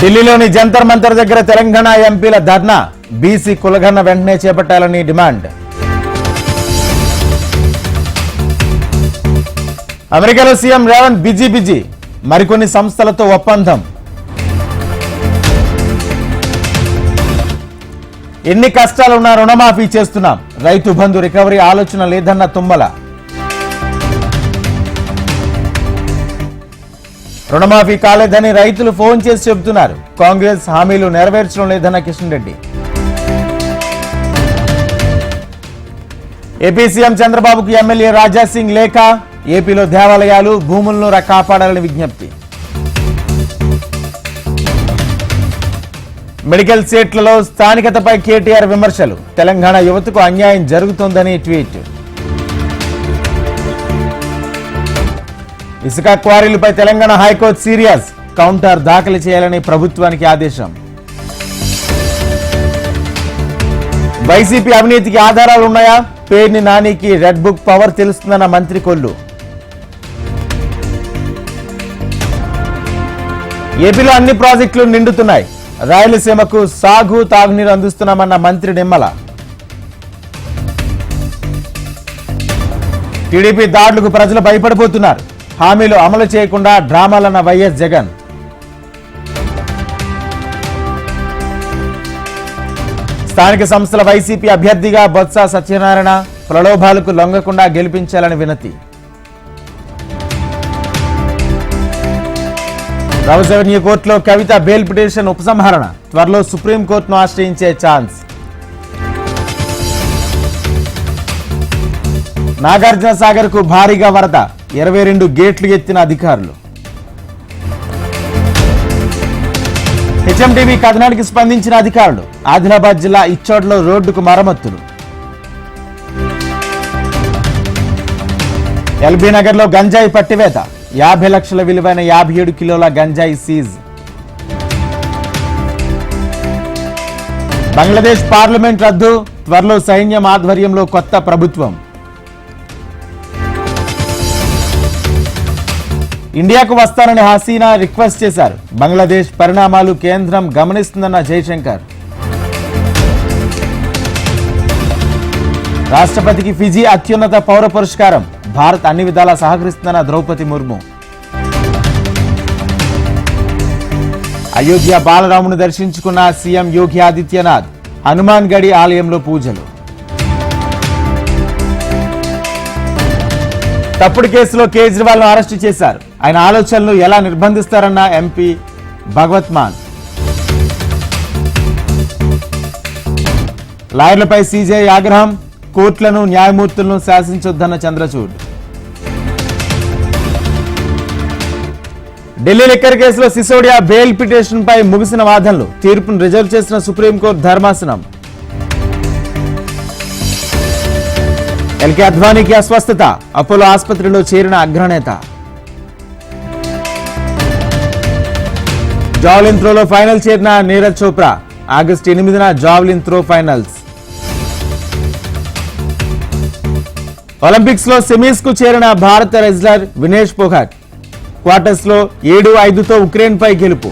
ఢిల్లీలోని జంతర్ మంతర్ దగ్గర తెలంగాణ ఎంపీల ధర్నా. బీసీ కులగన్న వెంటనే చేపట్టాలని డిమాండ్. అమెరికాలో సీఎం రేవంత్ బిజీ బిజీ. మరికొన్ని సంస్థలతో ఒప్పందం. ఎన్ని కష్టాలున్నా రుణమాఫీ చేస్తున్నాం. రైతు బంధు రికవరీ ఆలోచన లేదన్న తుమ్మల. రుణమాఫీ కాలేదని రైతులు ఫోన్ చేసి చెబుతున్నారు. కాంగ్రెస్ హామీలు నెరవేర్చడం లేదన్న కిషన్ రెడ్డి. ఏపీ సీఎం చంద్రబాబుకు ఎమ్మెల్యే రాజా సింగ్ లేఖ ఏపీలో దేవాలయాలు భూములను కాపాడాలని విజ్ఞప్తి. మెడికల్ సీట్లలో స్థానికతపై కేటీఆర్ విమర్శలు. తెలంగాణ యువతకు అన్యాయం జరుగుతోందని ట్వీట్. ఇసుక క్వారీలపై Telangana high court serious counter దాఖలు చేయాలని ప్రభుత్వానికి ఆదేశం. వైసీపీ అవినీతికి ఆధారాలు ఉన్నాయా? పేర్ని నానికి రెడ్ బుక్ పవర్ తెలుస్తుందన్న మంత్రి కొల్లు. ఏపీలో అన్ని ప్రాజెక్టులు నిండుతున్నాయి. రాయలసీమకు సాగు తాగునీరు అందిస్తున్నామన్న మంత్రి నిమ్మల. టీడీపీ దాడులకు ప్రజలు భయపడిపోతున్నారు. హామీలు అమలు చేయకుండా డ్రామాలన్న వైఎస్ జగన్. స్థానిక సంస్థల వైసీపీ అభ్యర్థిగా బొత్స సత్యనారాయణ ప్రలోభాలకు లొంగకుండా గెలిపించాలని వినతి. రౌజ్ రెవెన్యూ కోర్టులో కవిత బెయిల్ పిటిషన్ ఉపసంహరణ. త్వరలో సుప్రీంకోర్టును ఆశ్రయించే ఛాన్స్. నాగార్జున సాగర్కు భారీగా వరద. ఇరవై రెండు గేట్లు ఎత్తిన అధికారులు. హెచ్ఎంటీవీ కథనానికి స్పందించిన అధికారులు ఆదిలాబాద్ జిల్లా ఇచ్చోడ్లో రోడ్డుకు మరమ్మతులు. ఎల్బీ నగర్లో గంజాయి పట్టివేత యాభై లక్షల విలువైన యాభై ఏడు కిలోల గంజాయి సీజ్. బంగ్లాదేశ్ పార్లమెంట్ రద్దు త్వరలో సైన్యం ఆధ్వర్యంలో కొత్త ప్రభుత్వం. ఇండియాకు వస్తానని హసీనా రిక్వెస్ట్ చేశారు. బంగ్లాదేశ్ పరిణామాలు కేంద్రం గమనిస్తుందన్న జయశంకర్. రాష్ట్రపతికి ఫిజీ అత్యున్నత పౌర పురస్కారం. భారత్ అన్ని విధాలా సహకరిస్తుందన్న ద్రౌపది ముర్ము. అయోధ్య బాలరామును దర్శించుకున్న సీఎం యోగి ఆదిత్యనాథ్ హనుమాన్ గడి ఆలయంలో పూజలు. తప్పుడు కేసులో కేజ్రీవాల్ను అరెస్టు చేశారు. ఆయన ఆలోచనలు ఎలా నిర్బంధిస్తారన్న ఎంపీ భగవత్ మాన్. లాయర్లపై సీజే ఆగ్రహం కోర్టులను న్యాయమూర్తులను శాసించొద్దన్న చంద్రచూడ్. ఢిల్లీ లిక్కర్ కేసులో సిసోడియా బెయిల్ పిటిషన్ పై ముగిసిన వాదనలు తీర్పును రిజర్వ్ చేసిన సుప్రీంకోర్టు ధర్మాసనం. ఎల్కే అద్వానీకి అస్వస్థత. అపోలో ఆసుపత్రిలో చేరిన అగ్రనేత. జావ్లిన్ త్రోలో ఫైనల్ చేరిన నీరజ్ చోప్రా. ఆగస్టు ఎనిమిదిన జావ్లిన్ త్రో ఫైనల్స్. ఒలింపిక్స్లో సెమీస్కు చేరిన భారత రెజ్లర్ వినేష్ పోఘాట్. క్వార్టర్స్లో ఏడు ఐదుతో ఉక్రెయిన్ పై గెలుపు.